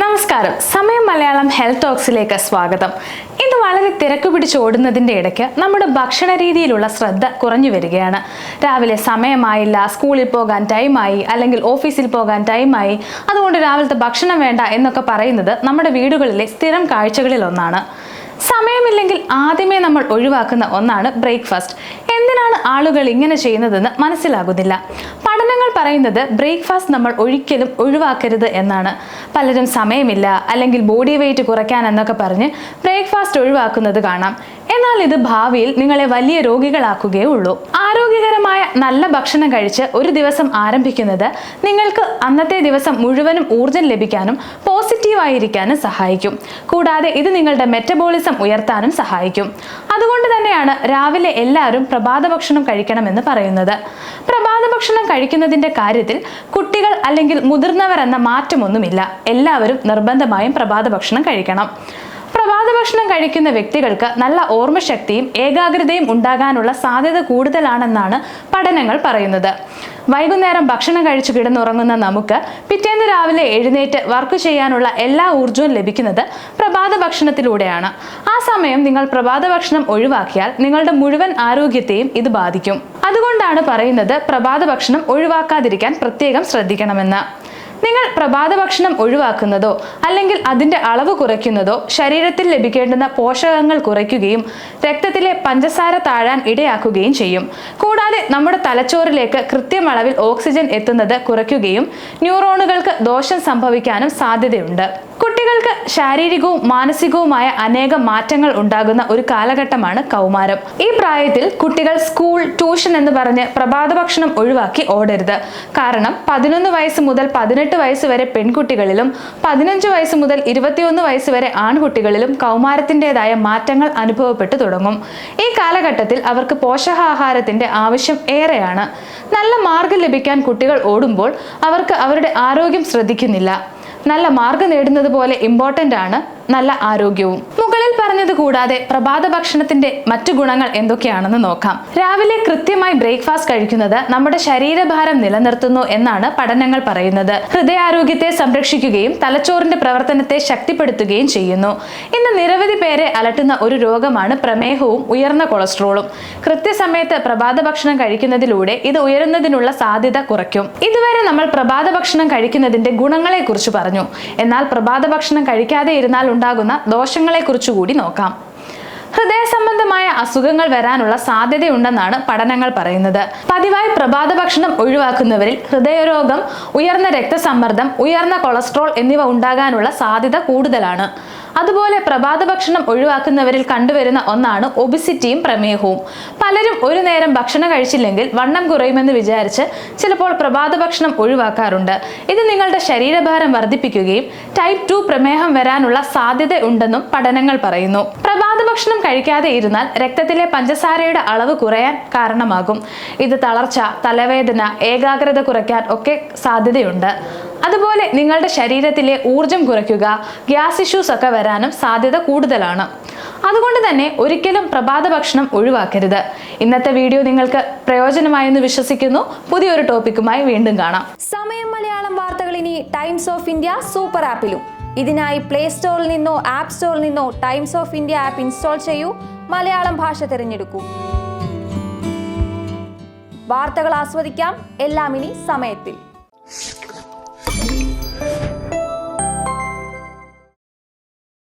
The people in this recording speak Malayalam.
നമസ്കാരം. സമയം മലയാളം ഹെൽത്ത് ടോക്സിലേക്ക് സ്വാഗതം. ഇന്ന് വളരെ തിരക്ക് പിടിച്ച് ഓടുന്നതിന്റെ ഇടയ്ക്ക് നമ്മുടെ ഭക്ഷണ രീതിയിലുള്ള ശ്രദ്ധ കുറഞ്ഞു വരികയാണ്. രാവിലെ സമയമായില്ല സ്കൂളിൽ പോകാൻ ടൈമായി അല്ലെങ്കിൽ ഓഫീസിൽ പോകാൻ ടൈമായി അതുകൊണ്ട് രാവിലത്തെ ഭക്ഷണം വേണ്ട എന്നൊക്കെ പറയുന്നത് നമ്മുടെ വീടുകളിലെ സ്ഥിരം കാഴ്ചകളിൽ ഒന്നാണ്. സമയമില്ലെങ്കിൽ ആദ്യമേ നമ്മൾ ഒഴിവാക്കുന്ന ഒന്നാണ് ബ്രേക്ക്ഫാസ്റ്റ് എന്തിനാണ് ആളുകൾ ഇങ്ങനെ ചെയ്യുന്നതെന്ന് മനസ്സിലാകുന്നില്ല. പറയുന്നത് ബ്രേക്ക്ഫാസ്റ്റ് നമ്മൾ ഒരിക്കലും ഒഴിവാക്കരുത് എന്നാണ്. പലരും സമയമില്ല അല്ലെങ്കിൽ ബോഡി വെയിറ്റ് കുറയ്ക്കാൻ എന്നൊക്കെ പറഞ്ഞ് ബ്രേക്ക്ഫാസ്റ്റ് ഒഴിവാക്കുന്നത് കാണാം. എന്നാൽ ഇത് ഭാവിയിൽ നിങ്ങളെ വലിയ രോഗികളാക്കുകയേ ഉള്ളൂ. ആരോഗ്യകരമായ നല്ല ഭക്ഷണം കഴിച്ച് ഒരു ദിവസം ആരംഭിക്കുന്നത് നിങ്ങൾക്ക് അന്നത്തെ ദിവസം മുഴുവനും ഊർജം ലഭിക്കാനും പോസിറ്റീവായിരിക്കാനും സഹായിക്കും. കൂടാതെ ഇത് നിങ്ങളുടെ മെറ്റബോളിസം ഉയർത്താനും സഹായിക്കും. അതുകൊണ്ട് തന്നെയാണ് രാവിലെ എല്ലാവരും പ്രഭാത ഭക്ഷണം കഴിക്കണമെന്ന് പറയുന്നത്. പ്രഭാത ഭക്ഷണം കഴിക്കുന്നതിന്റെ കാര്യത്തിൽ കുട്ടികൾ അല്ലെങ്കിൽ മുതിർന്നവർ എന്ന മാറ്റമൊന്നുമില്ല. എല്ലാവരും നിർബന്ധമായും പ്രഭാത ഭക്ഷണം കഴിക്കണം. പ്രഭാത ഭക്ഷണം കഴിക്കുന്ന വ്യക്തികൾക്ക് നല്ല ഓർമ്മശക്തിയും ഏകാഗ്രതയും ഉണ്ടാകാനുള്ള സാധ്യത കൂടുതലാണെന്നാണ് പഠനങ്ങൾ പറയുന്നത്. വൈകുന്നേരം ഭക്ഷണം കഴിച്ചു കിടന്നുറങ്ങുന്ന നമുക്ക് പിറ്റേന്ന് രാവിലെ എഴുന്നേറ്റ് വർക്ക് ചെയ്യാനുള്ള എല്ലാ ഊർജവും ലഭിക്കുന്നത് പ്രഭാത ഭക്ഷണത്തിലൂടെയാണ്. ആ സമയം നിങ്ങൾ പ്രഭാത ഭക്ഷണം ഒഴിവാക്കിയാൽ നിങ്ങളുടെ മുഴുവൻ ആരോഗ്യത്തെയും ഇത് ബാധിക്കും. അതുകൊണ്ടാണ് പറയുന്നത് പ്രഭാത ഭക്ഷണം ഒഴിവാക്കാതിരിക്കാൻ പ്രത്യേകം ശ്രദ്ധിക്കണമെന്ന്. നിങ്ങൾ പ്രഭാത ഭക്ഷണം ഒഴിവാക്കുന്നതോ അല്ലെങ്കിൽ അതിന്റെ അളവ് കുറയ്ക്കുന്നതോ ശരീരത്തിൽ ലഭിക്കേണ്ടുന്ന പോഷകങ്ങൾ കുറയ്ക്കുകയും രക്തത്തിലെ പഞ്ചസാര താഴാൻ ഇടയാക്കുകയും ചെയ്യും. കൂടാതെ നമ്മുടെ തലച്ചോറിലേക്ക് കൃത്യമളവിൽ ഓക്സിജൻ എത്തുന്നത് കുറയ്ക്കുകയും ന്യൂറോണുകൾക്ക് ദോഷം സംഭവിക്കാനും സാധ്യതയുണ്ട്. കുട്ടികൾക്ക് ശാരീരികവും മാനസികവുമായ അനേകം മാറ്റങ്ങൾ ഉണ്ടാകുന്ന ഒരു കാലഘട്ടമാണ് കൗമാരം. ഈ പ്രായത്തിൽ കുട്ടികൾ സ്കൂൾ ട്യൂഷൻ എന്ന് പറഞ്ഞ് പ്രഭാത ഭക്ഷണം ഒഴിവാക്കി ഓടരുത്. കാരണം പതിനൊന്ന് വയസ്സ് മുതൽ പതിനെട്ട് വയസ്സ് വരെ പെൺകുട്ടികളിലും പതിനഞ്ച് വയസ്സ് മുതൽ ഇരുപത്തിയൊന്ന് വയസ്സ് വരെ ആൺകുട്ടികളിലും കൗമാരത്തിന്റെതായ മാറ്റങ്ങൾ അനുഭവപ്പെട്ടു തുടങ്ങും. ഈ കാലഘട്ടത്തിൽ അവർക്ക് പോഷകാഹാരത്തിന്റെ ആവശ്യം ഏറെയാണ്. നല്ല മാർഗം ലഭിക്കാൻ കുട്ടികൾ ഓടുമ്പോൾ അവർക്ക് അവരുടെ ആരോഗ്യം ശ്രദ്ധിക്കുന്നില്ല. നല്ല മാർഗം നേടുന്നത് പോലെ ഇമ്പോർട്ടന്റ് ആണ് നല്ല ആരോഗ്യവും. പറഞ്ഞത് കൂടാതെ പ്രഭാത ഭക്ഷണത്തിന്റെ മറ്റു ഗുണങ്ങൾ എന്തൊക്കെയാണെന്ന് നോക്കാം. രാവിലെ കൃത്യമായി ബ്രേക്ക്ഫാസ്റ്റ് കഴിക്കുന്നത് നമ്മുടെ ശരീരഭാരം നിലനിർത്തുന്നു എന്നാണ് പഠനങ്ങൾ പറയുന്നത്. ഹൃദയാരോഗ്യത്തെ സംരക്ഷിക്കുകയും തലച്ചോറിന്റെ പ്രവർത്തനത്തെ ശക്തിപ്പെടുത്തുകയും ചെയ്യുന്നു. ഇന്ന് നിരവധി പേരെ അലട്ടുന്ന ഒരു രോഗമാണ് പ്രമേഹവും ഉയർന്ന കൊളസ്ട്രോളും. കൃത്യസമയത്ത് പ്രഭാത ഭക്ഷണം കഴിക്കുന്നതിലൂടെ ഇത് ഉയരുന്നതിനുള്ള സാധ്യത കുറയ്ക്കും. ഇതുവരെ നമ്മൾ പ്രഭാത ഭക്ഷണം കഴിക്കുന്നതിന്റെ ഗുണങ്ങളെ കുറിച്ച് പറഞ്ഞു. എന്നാൽ പ്രഭാത ഭക്ഷണം കഴിക്കാതെ ഇരുന്നാൽ ഉണ്ടാകുന്ന ദോഷങ്ങളെ കുറിച്ച് കൂടി നോക്കാം. ഹൃദയ സംബന്ധമായ അസുഖങ്ങൾ വരാനുള്ള സാധ്യതയുണ്ടെന്നാണ് പഠനങ്ങൾ പറയുന്നത്. പതിവായി പ്രഭാത ഭക്ഷണം ഒഴിവാക്കുന്നവരിൽ ഹൃദയരോഗം ഉയർന്ന രക്തസമ്മർദ്ദം ഉയർന്ന കൊളസ്ട്രോൾ എന്നിവ ഉണ്ടാകാനുള്ള സാധ്യത കൂടുതലാണ്. അതുപോലെ പ്രഭാത ഭക്ഷണം ഒഴിവാക്കുന്നവരിൽ കണ്ടുവരുന്ന ഒന്നാണ് ഒബിസിറ്റിയും പ്രമേഹവും. പലരും ഒരു നേരം ഭക്ഷണം കഴിച്ചില്ലെങ്കിൽ വണ്ണം കുറയുമെന്ന് വിചാരിച്ച് ചിലപ്പോൾ പ്രഭാത ഭക്ഷണം ഒഴിവാക്കാറുണ്ട്. ഇത് നിങ്ങളുടെ ശരീരഭാരം വർദ്ധിപ്പിക്കുകയും ടൈപ്പ് ടു പ്രമേഹം വരാനുള്ള സാധ്യത ഉണ്ടെന്നും പഠനങ്ങൾ പറയുന്നു. പ്രഭാത ഭക്ഷണം കഴിക്കാതെ ഇരുന്നാൽ രക്തത്തിലെ പഞ്ചസാരയുടെ അളവ് കുറയാൻ കാരണമാകും. ഇത് തളർച്ച തലവേദന ഏകാഗ്രത കുറയ്ക്കാൻ ഒക്കെ സാധ്യതയുണ്ട്. അതുപോലെ നിങ്ങളുടെ ശരീരത്തിലെ ഊർജം കുറയ്ക്കുക ഗ്യാസ് ഇഷ്യൂസ് ഒക്കെ വരാനും സാധ്യത കൂടുതലാണ്. അതുകൊണ്ട് തന്നെ ഒരിക്കലും പ്രഭാത ഭക്ഷണം ഒഴിവാക്കരുത്. ഇന്നത്തെ വീഡിയോ നിങ്ങൾക്ക് പ്രയോജനമായെന്ന് വിശ്വസിക്കുന്നു. പുതിയൊരു ടോപ്പിക്കുമായി വീണ്ടും കാണാം. സമയം മലയാളം വാർത്തകൾ ഇനി ടൈംസ് ഓഫ് ഇന്ത്യ സൂപ്പർ ആപ്പിലും. ഇതിനായി പ്ലേ സ്റ്റോറിൽ നിന്നോ ആപ്പ് സ്റ്റോറിൽ നിന്നോ Times of India app install ചെയ്യൂ. മലയാളം ഭാഷ തിരഞ്ഞെടുക്കൂ. വാർത്തകൾ ആസ്വദിക്കാം. എല്ലാം ഇനി സമയത്തിൽ.